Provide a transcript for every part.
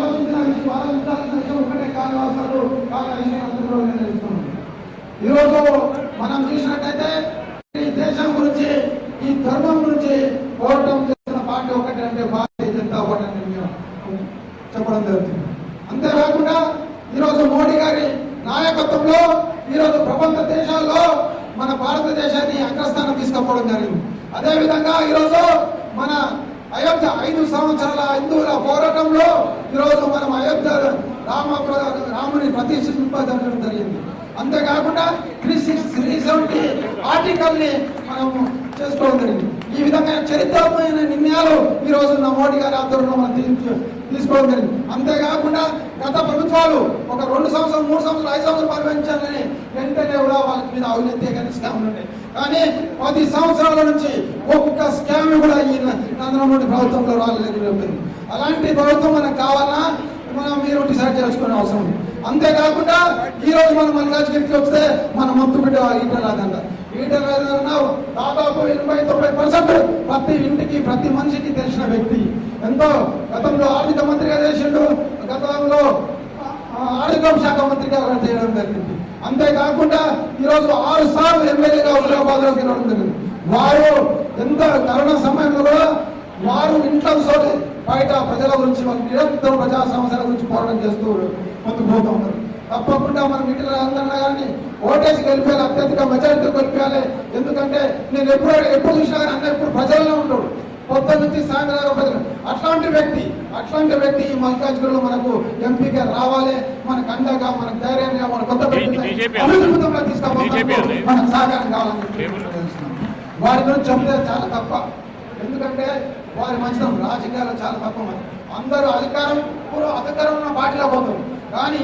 ఆలోచించిన విషయం ఆలోచించాల్సిన విషయం ఒకటే కాని అవసరాలు విషయం అందరూ నిర్ణయిస్తున్నాం ఈరోజు మనం చూసినట్టయితే ఈ దేశం గురించి ఈ ధర్మం గురించి పోరాటం చేస్తున్న పార్టీ ఒకటి అంటే భారతీయ జనతా పార్టీ అని చెప్పడం జరుగుతుంది. అంతేకాకుండా ఈరోజు మోడీ గారి నాయకత్వంలో ఈరోజు ప్రపంచ దేశాల్లో మన భారతదేశాన్ని అగ్రస్థానం తీసుకపోవడం జరిగింది. అదేవిధంగా ఈరోజు మన అయోధ్య ఐదు సంవత్సరాల హిందువుల పోరాటంలో ఈరోజు మనం అయోధ్య రామ రాముని ప్రతిష్ఠింపజేయడం జరిగింది. అంతేకాకుండా త్రీ సిక్స్ త్రీ సెవెంటీ ఆర్టికల్ని మనం చేసుకోవడం జరిగింది. ఈ విధంగా చరిత్రమైన నిర్ణయాలు ఈ రోజు నా మోడీ గారి ఆధ్వర్యంలో మనం తీసుకోవడం జరిగింది. అంతేకాకుండా గత ప్రభుత్వాలు ఒక రెండు సంవత్సరాలు మూడు సంవత్సరాలు ఐదు సంవత్సరాలు పరిపాలించాలని వెంటనే కూడా వాళ్ళ మీద అవినీతి కానీ స్కామ్ కానీ పది సంవత్సరాల నుంచి ఒక్క స్కామ్ కూడా ఈ నరేంద్ర ప్రభుత్వంలో రాలేదు అలాంటి ప్రభుత్వం మనకు కావాలన్నా మనం మీరు డిసైడ్ చేసుకునే అవసరం ఉంది. అంతేకాకుండా ఈ రోజు మనం మల్కాజ్గిరికి వస్తే మన మొత్తం బిడ్డ ఈటల రాజన్న ఈటల దాదాపు ఎనభై తొంభై పర్సెంట్ ప్రతి ఇంటికి ప్రతి మనిషికి తెలిసిన వ్యక్తి. ఎంతో గతంలో ఆర్థిక మంత్రిగా చేసిండు గతంలో ఆ, ఆర్థిక శాఖ మంత్రిగా కూడా చేయడం జరిగింది. అంతేకాకుండా ఈరోజు ఆరు సార్లు ఎమ్మెల్యేగా హుజరాబాద్లో గెలవడం జరిగింది. వారు ఎంత కరోనా సమయంలో కూడా వారు ఇంట్లో సోటి బయట ప్రజల గురించి వాళ్ళు నిరంతరం ప్రజా సమస్యల గురించి పోరాటం చేస్తూ ముందుకు పోతూ ఉన్నారు. తప్పకుండా మనం వీటిలో అందరినీ కానీ ఓటేసి గెలిపేయాలి అత్యధిక మెజారిటీ గెలిపేయాలి ఎందుకంటే నేను ఎప్పుడు ఎప్పుడు చూసినా కానీ అన్న ఎప్పుడు ప్రజల్లో ఉంటాడు పొద్దు నుంచి సాయంత్రం ప్రజలు అట్లాంటి వ్యక్తి అట్లాంటి వ్యక్తి ఈ మల్కాజ్గిరిలో మనకు ఎంపీగా రావాలి. మనకు అండగా మనకు ధైర్యంగా మన కొత్త అభివృద్ధిలో తీసుకుపోతాం మనకు సహకారం కావాలని. వారి గురించి చెప్తే చాలా తప్ప. ఎందుకంటే వారి మంచిదం రాజకీయాలు చాలా తక్కువ మంది. అందరూ అధికారం అధికారం ఉన్న పార్టీలో పోతారు. కానీ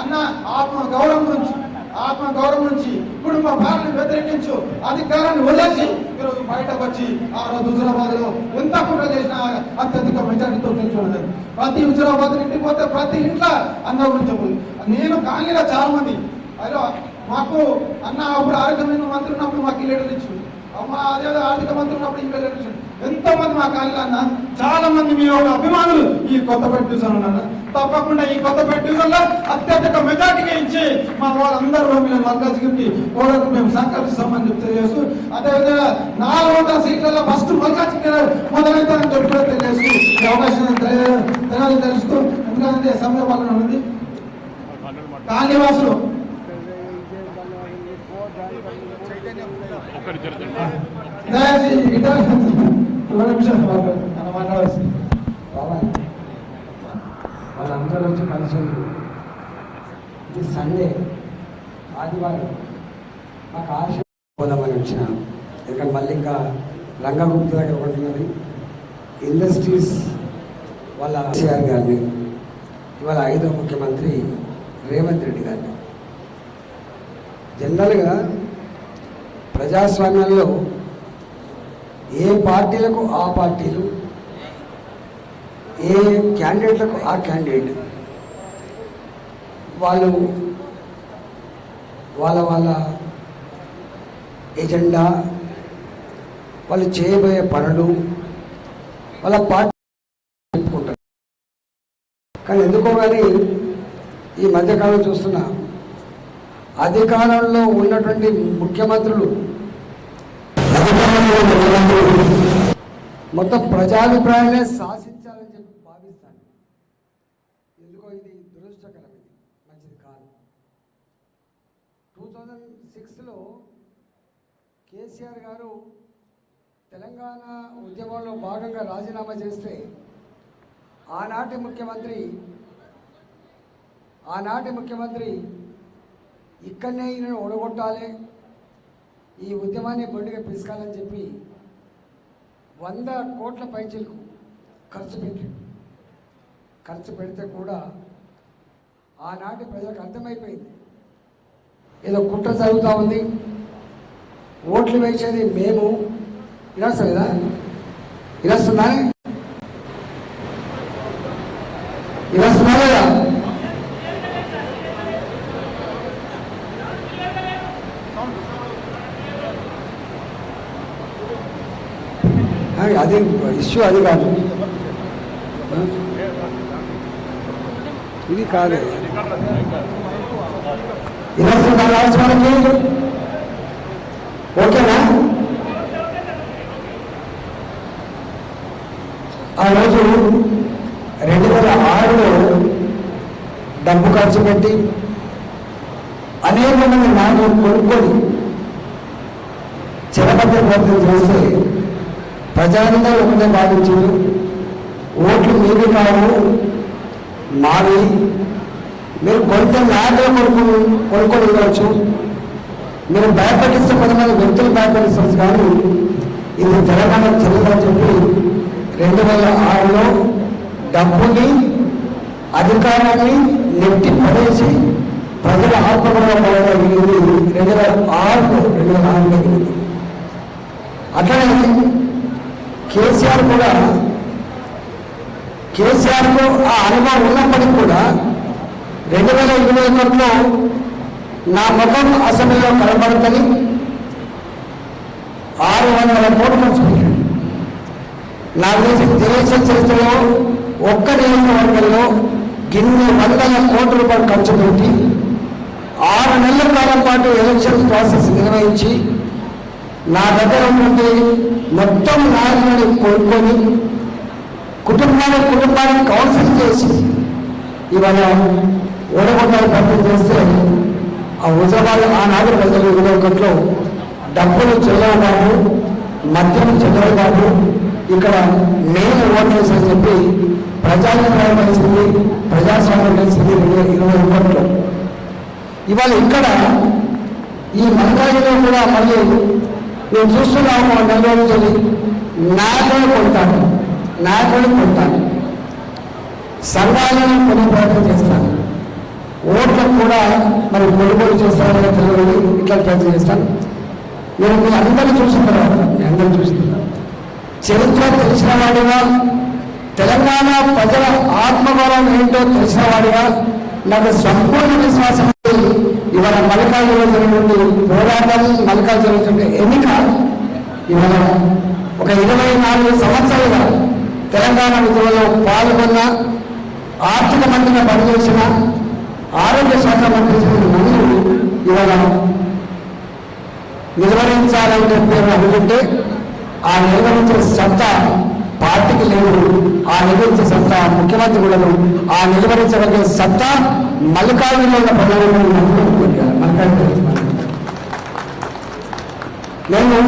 అన్న ఆత్మ గౌరవం నుంచి ఆత్మ గౌరవం నుంచి కుటుంబ భారాన్ని వ్యతిరేకించు అధికారాన్ని వదిలేసి ఈరోజు బయటకు వచ్చి ఆ రోజు హుజరాబాద్లో ఎంత కుట్ర చేసినా అత్యధిక మెజారిటీతో నిల్చున్నది ప్రతి హుజరాబాద్ ఇంటికి పోతే ప్రతి ఇంట్లో అన్న గురించి నేను కాలనీలో చాలా మంది అయ్యో మాకు అన్న అప్పుడు ఆరోగ్యమైన మంత్రి ఉన్నప్పుడు మాకు ఇల్లు ఇచ్చు అమ్మ అదే ఆర్థిక మంత్రి ఉన్నప్పుడు ఈ ఇల్లు ఇచ్చింది మంది మా అన్న చాలా మంది మీ యొక్క అభిమానులు ఈ కొత్తపేట డివిజన్ ఉన్నారు. తప్పకుండా ఈ కొత్తపేట డివిజన్లో అత్యధిక మెజార్టీగా ఇచ్చి మా వాళ్ళందరూ మేము మల్కాజ్గిరికి కోడకు మేము సంకల్పిస్తామని చెప్పి తెలియజేస్తూ అదేవిధంగా నాలుగు వందల సీట్లలో ఫస్ట్ మల్కాజ్గిరి మొదలైతారని చెప్పి తెలియజేస్తూ ఈ అవకాశం తెలియ- తెలియాలని తెలుస్తూ ఎందుకంటే సమయం వలన ఉంది. కాళీవాసులు. దయచేసి ఇద్దరు రెండు నిమిషాలు మాట్లాడవచ్చు వాళ్ళందరూ వచ్చి కలిసి ఇది సండే ఆదివారం. మాకు ఆశ పోదామని వచ్చినాను ఎందుకంటే మళ్ళీ ఇంకా రంగగుప్త దగ్గర ఉంటున్నది ఇండస్ట్రీస్ వాళ్ళ కేసీఆర్ గారిని ఇవాళ ఐదో ముఖ్యమంత్రి రేవంత్ రెడ్డి గారిని జనరల్గా ప్రజాస్వామ్యంలో ఏ పార్టీలకు ఆ పార్టీలు ఏ క్యాండిడేట్లకు ఆ క్యాండిడేట్. వాళ్ళు వాళ్ళ వాళ్ళ ఎజెండా వాళ్ళు చేయబోయే పనులు వాళ్ళ పార్టీ చెప్పుకుంటారు. కానీ ఎందుకో కానీ ఈ మధ్యకాలం చూస్తున్నా అధికారంలో ఉన్నటువంటి ముఖ్యమంత్రులు అధికారంలో ముఖ్యమంత్రులు మొత్తం ప్రజాభిప్రాయాలే శాసించాలని చెప్పి భావిస్తాను. ఎందుకో ఇది దురదృష్టకరం ఇది. మంచిది కాదు. టూ థౌజండ్ సిక్స్లో కేసీఆర్ గారు తెలంగాణ ఉద్యమంలో భాగంగా రాజీనామా చేస్తే ఆనాటి ముఖ్యమంత్రి ఆనాటి ముఖ్యమంత్రి ఇక్కడనే ఈయనను ఓడగొట్టాలి ఈ ఉద్యమాన్ని బొండిగా పిసుకాలని చెప్పి వంద కోట్ల పైచీలకు ఖర్చు పెట్టాడు ఖర్చు పెడితే కూడా ఆనాటి ప్రజలకు అర్థమైపోయింది. ఏదో కుట్ర జరుగుతూ ఉంది. ఓట్లు వేసేది మేము. వినాల్సింది కదా వినాల్సిందా వినాల్సిందా లేదా ఆ, అది ఇష్యూ అది కాదు. ఇది కాదు. ఈరోజు ఓకేనా? ఆ రోజు రెండు వేల ఆరులో డబ్బు ఖర్చు పెట్టి అనేక మంది నాయకులు కొనుక్కొని చిరపతి ప్రయత్నం చేస్తే ప్రజలందరూ ఒకటే భావించారు ఓట్లు మీవి కావు మావి మీరు కొంత నాయకులు కొనుక్కొని కొనుక్కొని ఉండవచ్చు. మీరు భయపడిస్తే కొంతమంది వ్యక్తులు భయపడిస్తారు కానీ ఇది తెలంగాణ చెల్లదని చెప్పి రెండు వేల ఆరులో డబ్బుని అధికారాన్ని నెట్టి పడేసి ప్రజల ఆత్మగౌరవం జరిగింది. రెండు వేల ఆరులో రెండు వేల ఆరులో జరిగింది. అట్లనే కేసీఆర్ కూడా కేసీఆర్కు ఆ అనుభవం ఉన్నప్పటికీ కూడా రెండు వేల ఇరవై ఒకటిలో నా ముఖం అసెంబ్లీలో కనబడుతుంది. ఆరు వందల కోట్లు ఖర్చు నాకు నా దేశ చరిత్రలో ఒక్క నియోజకవర్గంలో గిన్ని వందల కోట్ల రూపాయలు ఖర్చు పెట్టి ఆరు నెలల కాలం పాటు ఎలక్షన్ ప్రాసెస్ నిర్వహించి నా దగ్గర ఉన్నది మొత్తం నాయకులని కోరుకొని కుటుంబానికి కుటుంబానికి కౌన్సిల్ చేసి ఇవాళ ఓడగొట్టాలు పంపిణీ చేస్తే ఆ హుజాబాద్ ఆనాడు ప్రజలు ఇరవై ఒకటిలో డబ్బులు చెల్లవు బాబు మద్యం చెల్లవు బాబు ఇక్కడ నేను ఓట్లేసని చెప్పి ప్రజాభిప్రాయం కలిసింది ప్రజాస్వామ్యం కలిసింది ఇరవై ఒకటిలో. ఇవాళ ఇక్కడ ఈ మంత్రాలయంలో కూడా మళ్ళీ నేను చూస్తున్నాము నెల రోజులు నాయకుడు కొడతాను నాయకుడు కొడతాను సంఘాలను కొన్ని ప్రయత్నం చేస్తాను ఓట్లకు కూడా మరి కొనుగోలు చేస్తారని తెలియదు. ఇట్లా ప్రయత్నం చేస్తాను నేను మీ అందరూ చూసిన తర్వాత మీ అందరినీ చూసిన చరిత్ర తెలిసిన వాడిగా తెలంగాణ ప్రజల ఆత్మగౌరవం ఏంటో తెలిసిన వాడిగా నాకు సంపూర్ణ విశ్వాసం ఇవాళ మల్లికార్జున జరిగినటువంటి పోరాటాలు మల్లికార్జున జరుగుతుంటే ఎన్నిక ఇవాళ ఒక ఇరవై నాలుగు సంవత్సరాలుగా తెలంగాణ ఉద్యమంలో పాల్గొన్న ఆర్థిక మంత్రిగా పనిచేసిన ఆరోగ్య శాఖ మంత్రి మంత్రులు ఇవాళ నిర్వహించాలని పేరు అనుకుంటే ఆ నిర్వహించే సత్తా పార్టీకి లేదు. ఆ నిర్వహించే సత్తా ముఖ్యమంత్రి కూడా ఆ నిర్వహించగలిగే సత్తా మల్లికార్జున ఉన్న ప్రధానమంత్రి నేను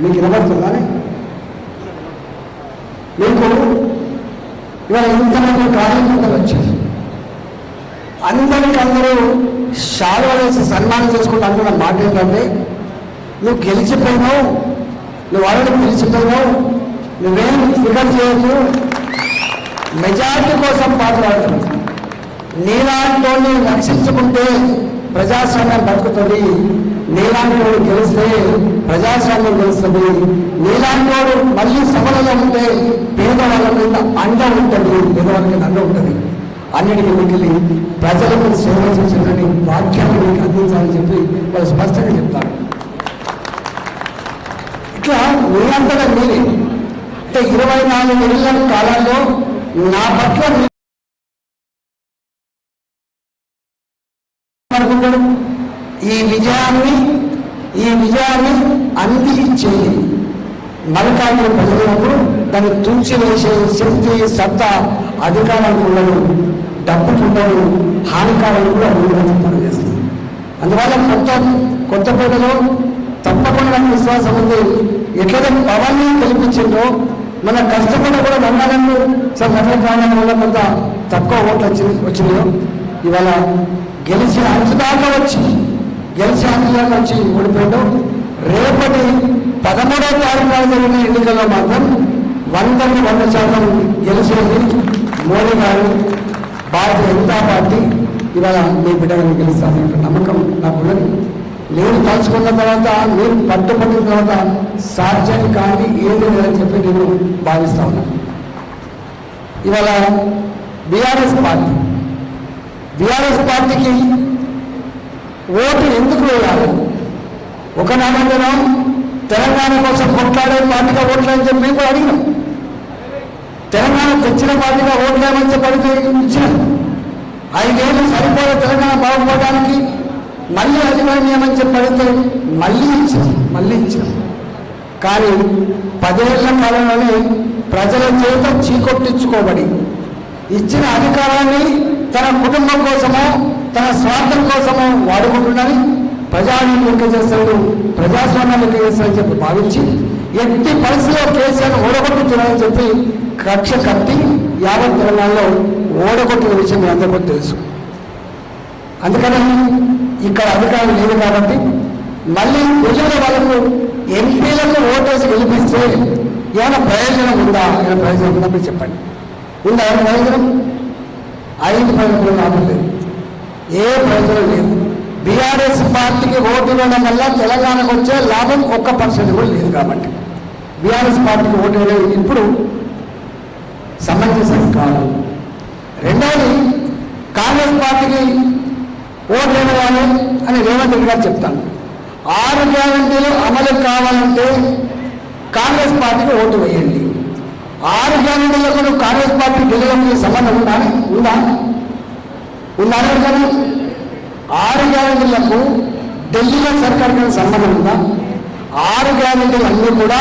మీకు వినబడుతుందా మీకు ఇవాళ ఇంతమంది కార్యకర్తలు వచ్చారు. అందరికీ అందరూ షాల్వా వేసి సన్మానం చేసుకుంటూ అంటున్న మాట ఏంటంటే నువ్వు గెలిచిపోయినావు. నువ్వు వాళ్ళని గెలిచిపోయినావు. నువ్వేం ఫిగర్ చేయొచ్చు మెజారిటీ కోసం పాటలాడుతున్నావు నీలాంటి రక్షించుకుంటే ప్రజాస్వామ్యం బతుకుతుంది. నీలాంటి గెలిస్తే ప్రజాస్వామ్యం గెలుస్తుంది. నీలాంటి మళ్ళీ సభలలో ఉంటే పేదవాళ్ళ మీద అండ ఉంటుంది. పేదవాళ్ళకి అండ ఉంటుంది. అన్నిటికీ మిగిలి ప్రజలకు సేవ చేసేటువంటి వాక్యాన్ని మీకు అందించాలని చెప్పి వాళ్ళు స్పష్టంగా చెప్తారు. ఇట్లా మీరంతగా మీరే. అంటే ఇరవై నాలుగు నెలల కాలంలో నా పట్ల మీ- అనుకుంటాడు ఈ విజయాన్ని ఈ అందించేది. అంది ఇచ్చేది ప్రజలకు దాన్ని తూచివేసే శక్తి సత్తా అధికారాలు ఉండవు డబ్బులు ఉండవు హానికారాలు కూడా ఉండదని పనిచేస్తుంది అందువల్ల కొత్త కొత్తపేటలో తప్పకుండా విశ్వాసం ఉంది. ఎట్లయితే పవన్ గెలిపించిందో మన కష్టపడి కూడా రంగాలను సార్ నగర కావడం వల్ల కొంత తక్కువ ఓట్లు వచ్చి వచ్చినాయో ఇవాళ గెలిచి అంచుదాకా వచ్చి గెలిచి అంచుదాకా వచ్చి ఓడిపోయాడు రేపటి పదమూడవ తారీఖు జరిగిన ఎన్నికల్లో మాత్రం వందకి వంద శాతం గెలిచేది మోడీ గారు. భారతీయ జనతా పార్టీ ఇవాళ మీ బిడ్డగా గెలుస్తారనే నమ్మకం నాకున్నది నేను తలుచుకున్న తర్వాత మీరు పట్టుబట్టిన తర్వాత సాధ్యం కానీ ఏది లేదని చెప్పి నేను భావిస్తా ఉన్నాను ఇవాళ బీఆర్ఎస్ పార్టీ బీఆర్ఎస్ పార్టీకి ఓటు ఎందుకు వేయాలి? ఒక నామందరం తెలంగాణ కోసం కొట్లాడే పార్టీగా ఓట్లు చెప్పి మేము కూడా అడిగినాం. తెలంగాణ తెచ్చిన పార్టీగా ఓట్లేమని పడితే ఇచ్చిన. ఐదేళ్ళు సరిపోయే తెలంగాణ బాగుపడడానికి మళ్ళీ అధికారం చెప్పి చెప్పడితే మళ్ళీ ఇచ్చాం మళ్ళీ ఇచ్చాం కానీ పదేళ్ళ కాలంలోనే ప్రజల చేత చీకొట్టించుకోబడి ఇచ్చిన అధికారాన్ని తన కుటుంబం కోసమో తన స్వార్థం కోసమో వాడుకుంటున్నారని ప్రజాని లెక్క చేస్తాడు ప్రజాస్వామ్యం లెక్క చేస్తాడని చెప్పి భావించి ఎట్టి పరిస్థితిలో కేసీఆర్ ఓడగొట్టుతున్నారని చెప్పి కక్ష కట్టి యావత్ తెలంగాణలో ఓడగొట్టిన విషయం మీ అందరికీ తెలుసు. అందుకని ఇక్కడ అధికారం లేదు కాబట్టి మళ్ళీ ప్రజల వాళ్ళకు ఎంపీలకు ఓటేసి గెలిపిస్తే ఏమైనా ప్రయోజనం ఉందా? ఏమైనా ప్రయోజనం ఉందా మీరు చెప్పండి. ఉందా? ఏమైనా ప్రయోజనం? ఐదు ప్రయోజనం లాభం లేదు. ఏ ప్రయోజనం లేదు. బీఆర్ఎస్ పార్టీకి ఓటు ఇవ్వడం వల్ల తెలంగాణకు వచ్చే లాభం ఒక్క పర్సెంట్ కూడా లేదు కాబట్టి. బీఆర్ఎస్ పార్టీకి ఓటు వేయడం ఇప్పుడు సమంజసం కాదు రెండవది కాంగ్రెస్ పార్టీకి ఓటు వేయాలి అని రేవంత్ రెడ్డి గారు చెప్తాను ఆరు గ్యారంటీలు అమలు కావాలంటే కాంగ్రెస్ పార్టీకి ఓటు వేయండి. ఆరు గ్యారంటీలకు కాంగ్రెస్ పార్టీ గెలవడం సంబంధం ఉందా? ఉందా? ఉందా కదా ఆరు గ్యారంటీలకు ఢిల్లీలో సర్కార్కి సంబంధం ఉందా? ఆరు గ్యారంటీలు అన్నీ కూడా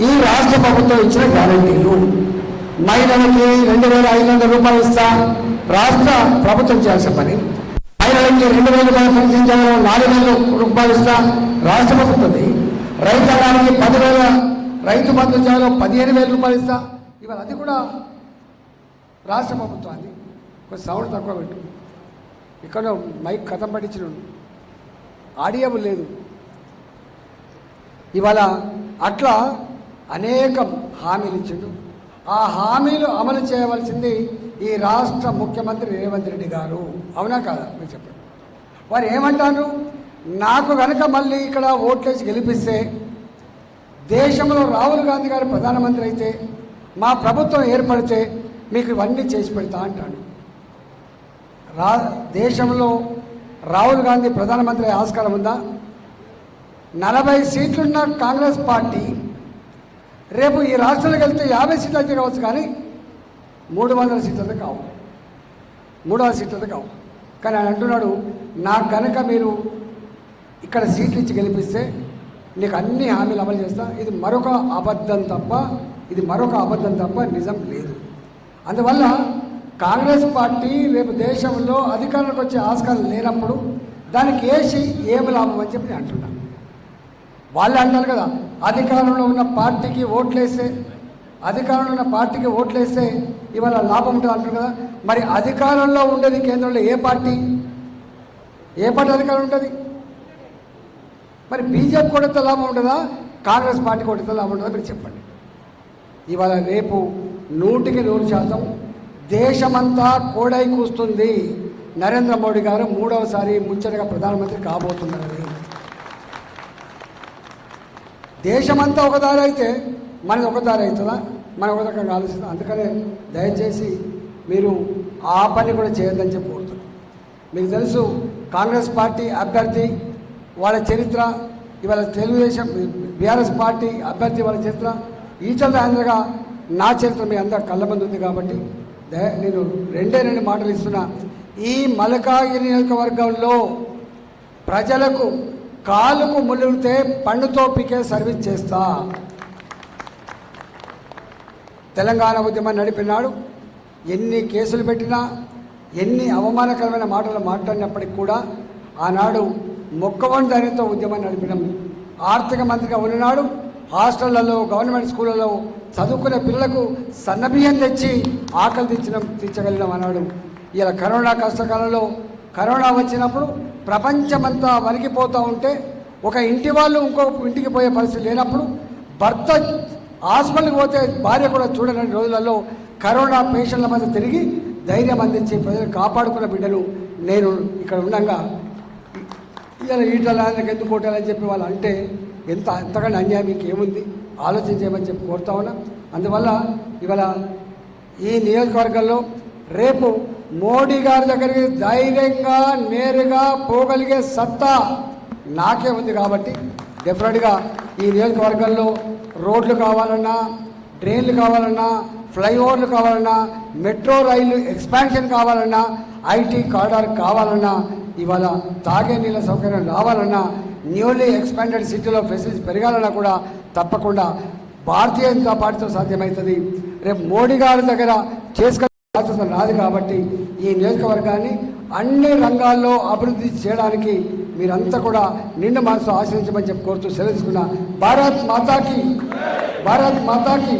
ఈ రాష్ట్ర ప్రభుత్వం ఇచ్చిన గ్యారంటీలు. మహిళలకి రెండు వేల ఐదు వందల రూపాయలు ఇస్తా. రాష్ట్ర ప్రభుత్వం చేయాల్సిన పని. మహిళలకి రెండు వేల రూపాయలు పెన్షన్ చేయడం నాలుగు వేల రూపాయలు ఇస్తా. రాష్ట్ర ప్రభుత్వం రైతాంగానికి పదివేల రైతు బంధు చేయాలో పదిహేను వేల రూపాయలు ఇస్తా. ఇవాళ అది కూడా రాష్ట్ర ప్రభుత్వం అది. కొంచెం సౌండ్ తక్కువ పెట్టు. ఇక్కడ మైక్ కథం పట్టించిన ఆడియబుల్ లేదు. ఇవాళ అట్లా అనేకం హామీలు ఇచ్చిండు. ఆ హామీలు అమలు చేయవలసింది ఈ రాష్ట్ర ముఖ్యమంత్రి రేవంత్ రెడ్డి గారు. అవునా కాదా? మీరు చెప్పండి. వారు ఏమంటారు? నాకు కనుక మళ్ళీ ఇక్కడ ఓట్లేసి గెలిపిస్తే దేశంలో రాహుల్ గాంధీ గారు ప్రధానమంత్రి అయితే మా ప్రభుత్వం ఏర్పడితే మీకు ఇవన్నీ చేసి పెడతా అంటాడు. రా దేశంలో రాహుల్ గాంధీ ప్రధానమంత్రి ఆస్కారం ఉందా? నలభై సీట్లున్న కాంగ్రెస్ పార్టీ రేపు ఈ రాష్ట్రాలకు వెళ్తే యాభై సీట్లు అయితే కావచ్చు కానీ మూడు వందల సీట్లతో కావు. మూడు వందల సీట్లతో కావు. కానీ ఆయన అంటున్నాడు నాకు కనుక మీరు ఇక్కడ సీట్లు ఇచ్చి గెలిపిస్తే నీకు అన్ని హామీలు అమలు చేస్తా. ఇది మరొక అబద్ధం తప్ప ఇది మరొక అబద్ధం తప్ప నిజం లేదు. అందువల్ల కాంగ్రెస్ పార్టీ రేపు దేశంలో అధికారంలోకి వచ్చే ఆస్కారం లేనప్పుడు దానికి వేసి ఏమి లాభం అని చెప్పి నేను అంటున్నాను వాళ్ళు అంటారు కదా అధికారంలో ఉన్న పార్టీకి ఓట్లేస్తే అధికారంలో ఉన్న పార్టీకి ఓట్లేస్తే ఇవాళ లాభం ఉంటుంది అంటారు కదా. మరి అధికారంలో ఉండేది కేంద్రంలో ఏ పార్టీ? ఏ పార్టీ అధికారం ఉంటుంది? మరి బీజేపీ కొడితే లాభం ఉంటుందా కాంగ్రెస్ పార్టీ కొడితే లాభం ఉంటుందా మీరు చెప్పండి. ఇవాళ రేపు నూటికి నూరు శాతం దేశమంతా కోడై కూస్తుంది. నరేంద్ర మోడీ గారు మూడవసారి ముచ్చటగా ప్రధానమంత్రి కాబోతున్నారని. దేశమంతా ఒక దారి అయితే మనది ఒక దారి అవుతుందా? మనం ఒక రకంగా ఆలోచిస్తాం అందుకనే దయచేసి మీరు ఆ పని కూడా చేయొద్దని చెప్పి కోరుతున్నాం. మీకు తెలుసు కాంగ్రెస్ పార్టీ అభ్యర్థి వాళ్ళ చరిత్ర ఇవాళ తెలుగుదేశం బీఆర్ఎస్ పార్టీ అభ్యర్థి వాళ్ళ చరిత్ర ఈచల రాజేంద్రగా నా చరిత్ర మీ అందరి కళ్ళ ఉంది కాబట్టి నేను రెండే రెండు మాటలు ఇస్తున్నా. ఈ మలకాగిరి నియోజకవర్గంలో ప్రజలకు కాలుకు ముళ్ళుతే పండుతో పికే సర్వీస్ చేస్తా. తెలంగాణ ఉద్యమం నడిపినాడు. ఎన్ని కేసులు పెట్టినా ఎన్ని అవమానకరమైన మాటలు మాట్లాడినప్పటికి కూడా ఆనాడు మొక్కవని ధైర్యంతో ఉద్యమం నడిపినాం. ఆర్థిక మంత్రిగా ఉన్ననాడు హాస్టళ్ళలో గవర్నమెంట్ స్కూళ్ళలో చదువుకునే పిల్లలకు సన్నబియ్యం తెచ్చి ఆకలి తెచ్చిన తీర్చగలిగినాం అన్నాడు ఇలా కరోనా కష్టకాలంలో కరోనా వచ్చినప్పుడు ప్రపంచమంతా వణికిపోతూ ఉంటే ఒక ఇంటి వాళ్ళు ఇంకో ఇంటికి పోయే పరిస్థితి లేనప్పుడు భర్త హాస్పిటల్కి పోతే భార్య కూడా చూడని రోజులలో కరోనా పేషెంట్ల మధ్య తిరిగి ధైర్యం అందించి ప్రజలు కాపాడుకున్న బిడ్డలు నేను ఇక్కడ ఉండగా. ఇలా ఈటల ఎందుకు కొట్టాలని చెప్పి వాళ్ళు అంటే ఎంత అంతకన్నా అన్యాయం ఇంకేముంది ఏముంది? ఆలోచించేయమని చెప్పి కోరుతా ఉన్నా. అందువల్ల ఇవాళ ఈ నియోజకవర్గంలో రేపు మోడీ గారి దగ్గరికి ధైర్యంగా నేరుగా పోగలిగే సత్తా నాకే ఉంది కాబట్టి డెఫినెట్గా ఈ నియోజకవర్గంలో రోడ్లు కావాలన్నా డ్రైన్లు కావాలన్నా ఫ్లైఓవర్లు కావాలన్నా మెట్రో రైలు ఎక్స్పాన్షన్ కావాలన్నా ఐటీ కారిడార్ కావాలన్నా ఇవాళ తాగే నీళ్ళ సౌకర్యం రావాలన్నా న్యూలీ ఎక్స్పాండెడ్ సిటీలో ఫెసిలిటీస్ పెరగాలన్నా కూడా తప్పకుండా భారతీయ జనతా పార్టీతో సాధ్యమవుతుంది రేపు మోడీ గారి దగ్గర చేసుకునే బాధ్యత రాదు కాబట్టి ఈ నియోజకవర్గాన్ని అన్ని రంగాల్లో అభివృద్ధి చేయడానికి మీరంతా కూడా నిండు మనసు ఆశ్రయించమని చెప్పి కోరుతూ సెలవుకున్న భారత్ మాతాకి భారత్ మాతాకి.